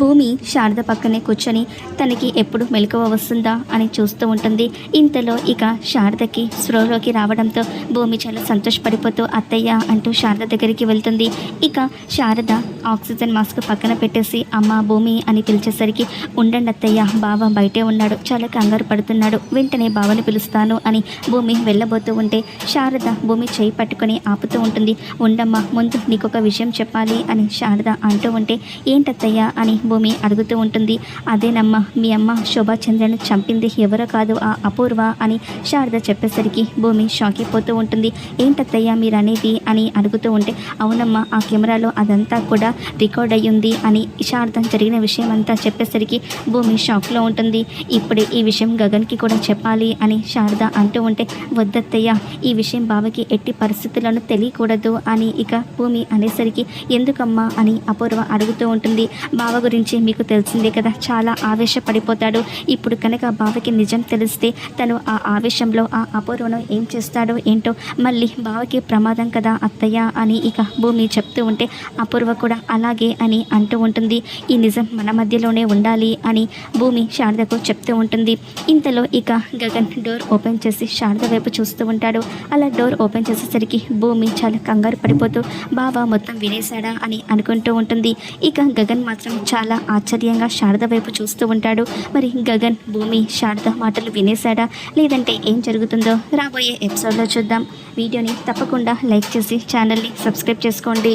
భూమి శారద పక్కనే కూర్చొని తనకి ఎప్పుడు మెలకువ వస్తుందా అని చూస్తూ ఉంటుంది. ఇంతలో ఇక శారదకి స్ప్రోలోకి రావడంతో భూమి చాలా సంతోషపడిపోతూ అత్తయ్య అంటూ శారద దగ్గరికి వెళ్తుంది. ఇక శారద ఆక్సిజన్ మాస్క్ పక్కన పెట్టేసి అమ్మ భూమి అని పిలిచేసరికి ఉండండి అత్తయ్య బావ బయటే ఉన్నాడు చాలా కంగారు పడుతున్నాడు వెంటనే బావని పిలుస్తాను అని భూమి వెళ్ళబోతూ ఉంటే శారద భూమి చేయి పట్టుకొని ఆపుతూ ఉంటుంది. ఉండమ్మా ముందు నీకొక విషయం చెప్పాలి అని శారద అంటూ ఉంటే ఏంటత్తయ్య అని భూమి అడుగుతూ ఉంటుంది. అదేనమ్మా మీ అమ్మ శోభాచంద్రను చంపింది ఎవరో కాదు ఆ అపూర్వ అని శారద చెప్పేసరికి భూమి షాక్ అయిపోతూ ఉంటుంది. ఏంటత్తయ్య మీరు అనేది అని అడుగుతూ ఉంటే అవునమ్మా ఆ కెమెరాలో అదంతా కూడా రికార్డ్ అయ్యింది అని ఇషార్థం జరిగిన విషయం అంతా చెప్పేసరికి భూమి షాక్లో ఉంటుంది. ఇప్పుడే ఈ విషయం గగన్కి కూడా చెప్పాలి అని శారద అంటూ ఉంటే వద్దత్తయ్య ఈ విషయం బావకి ఎట్టి పరిస్థితులను తెలియకూడదు అని ఇక భూమి అనేసరికి ఎందుకమ్మా అని అపూర్వ అడుగుతూ ఉంటుంది. బావ గురించి మీకు తెలిసిందే కదా చాలా ఆవేశపడిపోతాడు. ఇప్పుడు కనుక బావకి నిజం తెలిస్తే తను ఆ ఆవేశంలో ఆ అపూర్వను ఏం చేస్తాడో ఏంటో మళ్ళీ బావకి ప్రమాదం కదా అత్తయ్య అని ఇక భూమి చెప్తూ ఉంటే అపూర్వ కూడా అలాగే అని అంటూ ఉంటుంది. ఈ నిజం మన మధ్యలోనే ఉండాలి అని భూమి శారదకు చెప్తూ ఉంటుంది. ఇంతలో ఇక గగన్ డోర్ ఓపెన్ చేసి శారద వైపు చూస్తూ ఉంటాడు. అలా డోర్ ఓపెన్ చేసేసరికి భూమి చాలా కంగారు పడిపోతూ బాబా మొత్తం వినేశాడా? అని అనుకుంటూ ఉంటుంది. ఇక గగన్ మాత్రం చాలా ఆశ్చర్యంగా శారద వైపు చూస్తూ ఉంటాడు. మరి గగన్ భూమి శారద మాటలు వినేశాడా? లేదంటే ఏం జరుగుతుందో రాబోయే ఎపిసోడ్లో చూద్దాం. వీడియోని తప్పకుండా లైక్ చేసి ఛానల్ని సబ్స్క్రైబ్ చేసుకోండి.